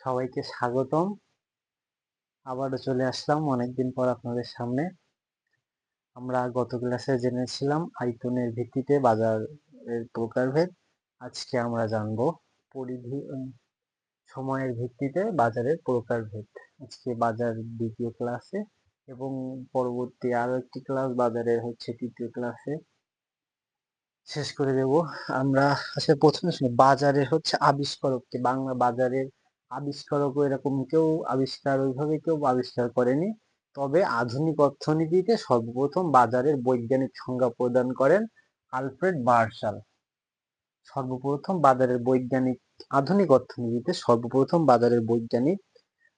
সবাইকে স্বাগতম। আবারও চলে আসলাম অনেকদিন পর আপনাদের সামনে। আমরা গত ক্লাসে জেনেছিলাম আয়তনের ভিত্তিতে বাজারের প্রকারভেদ। আজকে আমরা জানব পরিধি সময়ের ভিত্তিতে বাজারের প্রকারভেদ। আজকে বাজার দ্বিতীয় ক্লাসে এবং পরবর্তী আরও একটি ক্লাস বাজারের হচ্ছে তৃতীয় ক্লাসে। শেষ করে দেব। আমরা আসলে প্রথমে শুনি, বাজারের হচ্ছে আবিষ্কারককে বাংলা বাজারের আবিষ্কারক এরকম কেউ, আবিষ্কার ওইভাবে কেউ আবিষ্কার করেনি। তবে আধুনিক অর্থনীতিতে সর্বপ্রথম বাজারের বৈজ্ঞানিক সংজ্ঞা প্রদান করেন আলফ্রেড মার্শাল। সর্বপ্রথম বাজারের বৈজ্ঞানিক, আধুনিক অর্থনীতিতে সর্বপ্রথম বাজারের বৈজ্ঞানিক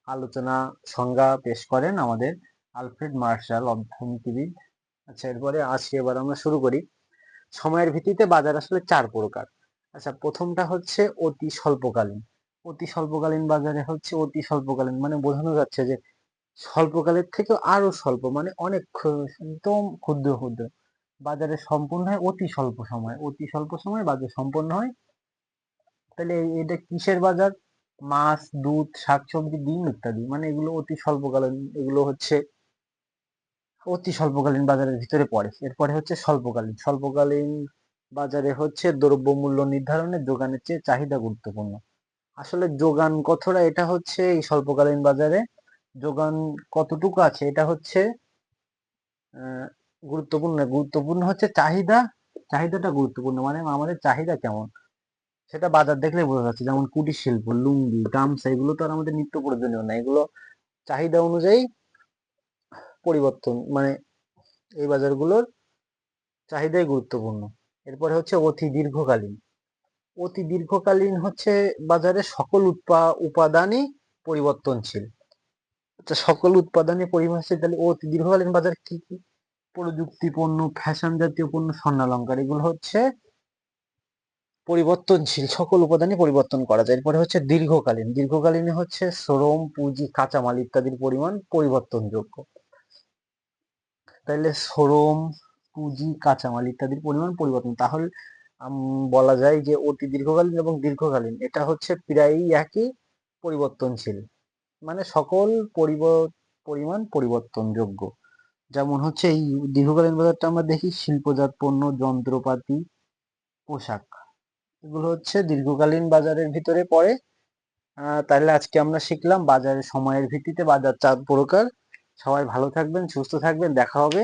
আলোচনা সংজ্ঞা পেশ করেন আমাদের আলফ্রেড মার্শাল অর্থনীতিবিদ আচ্ছা এরপরে আজকে এবার আমরা শুরু করি। সময়ের ভিত্তিতে বাজার আসলে চার প্রকার। আচ্ছা প্রথমটা হচ্ছে অতি স্বল্পকালীন। অতি স্বল্পকালীন বাজারে হচ্ছে অতি স্বল্পকালীন। মানে বোঝানো যাচ্ছে যে স্বল্পকালের থেকেও আরও স্বল্প মানে অনেক একদম ক্ষুদ্র ক্ষুদ্র। বাজারে সম্পূর্ণ হয় অতি স্বল্প সময়, অতি স্বল্প সময় বাজার সম্পন্ন হয়। তাহলে এটা কিসের বাজার? মাছ, দুধ, শাকসবজি, ডিম ইত্যাদি। মানে এগুলো অতি স্বল্পকালীন, এগুলো হচ্ছে অতি স্বল্পকালীন বাজারের ভিতরে পড়ে। এরপরে হচ্ছে স্বল্পকালীন। স্বল্পকালীন বাজারে হচ্ছে দ্রব্যমূল্য নির্ধারণে দোকানের চেয়ে চাহিদা গুরুত্বপূর্ণ। আসলে যোগান কতটা, এটা হচ্ছে এই স্বল্পকালীন বাজারে যোগান কতটুকু আছে? এটা হচ্ছে গুরুত্বপূর্ণ। গুরুত্বপূর্ণ হচ্ছে চাহিদা। চাহিদাটা গুরুত্বপূর্ণ। মানে আমাদের চাহিদা কেমন? সেটা বাজার দেখলে বোঝা যাচ্ছে। যেমন কুটির শিল্প, লুঙ্গি, গামছা, এগুলো তো আর আমাদের নিত্য প্রয়োজনীয় না। এগুলো চাহিদা অনুযায়ী পরিবর্তন মানে এই বাজারগুলোর চাহিদাই গুরুত্বপূর্ণ। এরপরে হচ্ছে অতি দীর্ঘকালীন। অতি দীর্ঘকালীন হচ্ছে বাজারে সকল উৎপা, উপাদানই পরিবর্তনশীল। আচ্ছা সকল উৎপাদনে পরিবর্তনশীল, তাহলে অতি দীর্ঘকালীন বাজার কি কি? প্রযুক্তি পণ্য ফ্যাশন জাতীয় পণ্য স্বর্ণালঙ্কার এগুলো হচ্ছে পরিবর্তনশীল, সকল উপাদানই পরিবর্তন করা যায়। এরপরে হচ্ছে দীর্ঘকালীন, দীর্ঘকালীনে হচ্ছে শ্রম, পুঁজি, কাঁচামাল ইত্যাদির পরিমাণ পরিবর্তনযোগ্য। তাহলে শ্রম, পুঁজি, কাঁচামাল ইত্যাদির পরিমাণ পরিবর্তন। তাহলে বলা যায় যে অতি দীর্ঘকালীন এবং দীর্ঘকালীন। এটা হচ্ছে প্রায়ই একই পরিবর্তনশীল। মানে সকল পরিমাণ পরিবর্তনযোগ্য। যেমন হচ্ছে এই দীর্ঘকালীন বাজারটা আমরা দেখি শিল্পজাত পণ্য, যন্ত্রপাতি, পোশাক। এগুলো হচ্ছে দীর্ঘকালীন বাজারের ভিতরে পড়ে। তাহলে আজকে আমরা শিখলাম বাজারের সময়ের ভিত্তিতে বাজার চার প্রকার। সবাই ভালো থাকবেন, সুস্থ থাকবেন। দেখা হবে